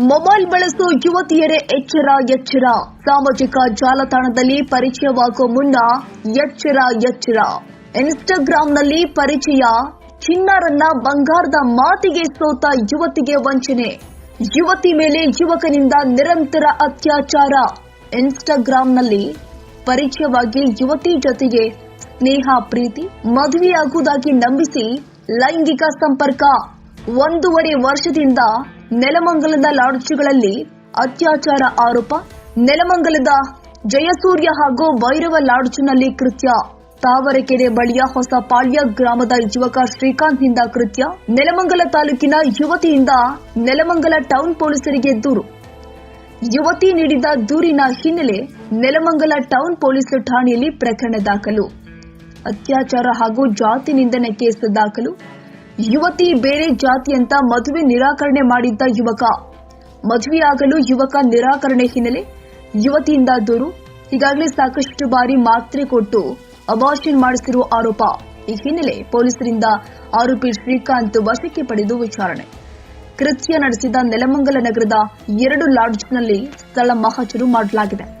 Mobile ಬಳಸೋ ಯುವತಿಯರೇ ಎಚ್ಚರ ಎಚ್ಚರ. ಸಾಮಾಜಿಕ ಜಾಲತಾಣದಲ್ಲಿ ಪರಿಚಯವಾಗುವ ಮುನ್ನ ಎಚ್ಚರ ಎಚ್ಚರ. ಇನ್ಸ್ಟಾಗ್ರಾಂನಲ್ಲಿ ಪರಿಚಯ. ಚಿನ್ನಾರನ್ನ ಬಂಗಾರದ ಮಾತಿಗೆ ಸೋತ ಯುವತಿಗೆ ವಂಚನೆ. ಯುವತಿ ಮೇಲೆ ಯುವಕನಿಂದ ನಿರಂತರ ಅತ್ಯಾಚಾರ. ಇನ್ಸ್ಟಾಗ್ರಾಂನಲ್ಲಿ ಪರಿಚಯವಾಗಿ ಯುವತಿ ಜೊತೆಗೆ ಸ್ನೇಹ, ಪ್ರೀತಿ, ಮದುವೆಯಾಗುವುದಾಗಿ ನಂಬಿಸಿ ಲೈಂಗಿಕ ಸಂಪರ್ಕ. ಒಂದೂವರೆ ವರ್ಷದಿಂದ ನೆಲಮಂಗಲದ ಲಾಡ್ಜ್ಗಳಲ್ಲಿ ಅತ್ಯಾಚಾರ ಆರೋಪ. ನೆಲಮಂಗಲದ ಜಯಸೂರ್ಯ ಹಾಗೂ ಭೈರವ ಲಾಡ್ಜ್ನಲ್ಲಿ ಕೃತ್ಯ. ತಾವರೆಕೆರೆ ಬಳಿಯ ಹೊಸಪಾಳ್ಯ ಗ್ರಾಮದ ಯುವಕ ಶ್ರೀಕಾಂತ್ನಿಂದ ಕೃತ್ಯ. ನೆಲಮಂಗಲ ತಾಲೂಕಿನ ಯುವತಿಯಿಂದ ನೆಲಮಂಗಲ ಟೌನ್ ಪೊಲೀಸರಿಗೆ ದೂರು. ಯುವತಿ ನೀಡಿದ ದೂರಿನ ಹಿನ್ನೆಲೆ ನೆಲಮಂಗಲ ಟೌನ್ ಪೊಲೀಸ್ ಠಾಣೆಯಲ್ಲಿ ಪ್ರಕರಣ ದಾಖಲು. ಅತ್ಯಾಚಾರ ಹಾಗೂ ಜಾತಿ ನಿಂದನೆ ಕೇಸ್ ದಾಖಲು. ಯುವತಿ ಬೇರೆ ಜಾತಿ ಅಂತ ಮದುವೆ ನಿರಾಕರಣೆ ಮಾಡಿದ್ದ ಯುವಕ. ಮದುವೆಯಾಗಲು ಯುವಕ ನಿರಾಕರಣೆ ಹಿನ್ನೆಲೆ ಯುವತಿಯಿಂದ ದೂರು. ಈಗಾಗಲೇ ಸಾಕಷ್ಟು ಬಾರಿ ಮಾತ್ರೆ ಕೊಟ್ಟು ಅಬಾರ್ಷನ್ ಮಾಡಿಸಿರುವ ಆರೋಪ. ಈ ಹಿನ್ನೆಲೆ ಪೊಲೀಸರಿಂದ ಆರೋಪಿ ಶ್ರೀಕಾಂತ್ ವಶಕ್ಕೆ ಪಡೆದು ವಿಚಾರಣೆ. ಕೃತ್ಯ ನಡೆಸಿದ ನೆಲಮಂಗಲ ನಗರದ ಎರಡು ಲಾಡ್ಜ್ನಲ್ಲಿ ಸ್ಥಳ ಮಹಜರು ಮಾಡಲಾಗಿದೆ.